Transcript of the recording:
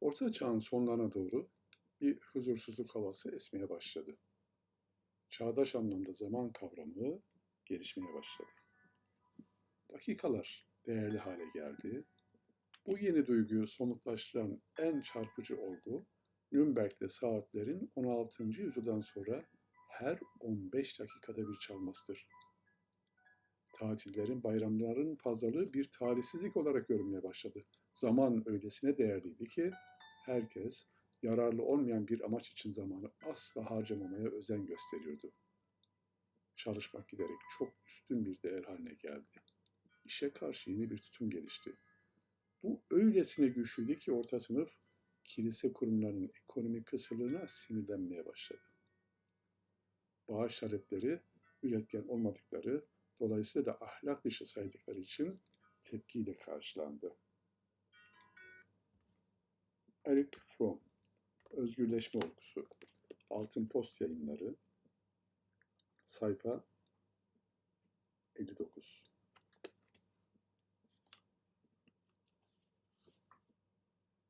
Orta çağın sonlarına doğru bir huzursuzluk havası esmeye başladı. Çağdaş anlamda zaman kavramı gelişmeye başladı. Dakikalar değerli hale geldi. Bu yeni duyguyu somutlaştıran en çarpıcı olgu, Nürnberg'de saatlerin 16. yüzyıldan sonra her 15 dakikada bir çalmasıdır. Tatillerin, bayramların fazlalığı bir talihsizlik olarak görünmeye başladı. Zaman öylesine değerliydi ki herkes yararlı olmayan bir amaç için zamanı asla harcamamaya özen gösteriyordu. Çalışmak giderek çok üstün bir değer haline geldi. İşe karşı yeni bir tutum gelişti. Bu öylesine güçlüydü ki orta sınıf kilise kurumlarının ekonomik kısırlığına sinirlenmeye başladı. Bağış talepleri üretken olmadıkları, dolayısıyla da ahlak dışı saydıkları için tepkiyle karşılandı. Eric Fromm, Özgürleşme Olgusu, Altın Post Yayınları, sayfa 59.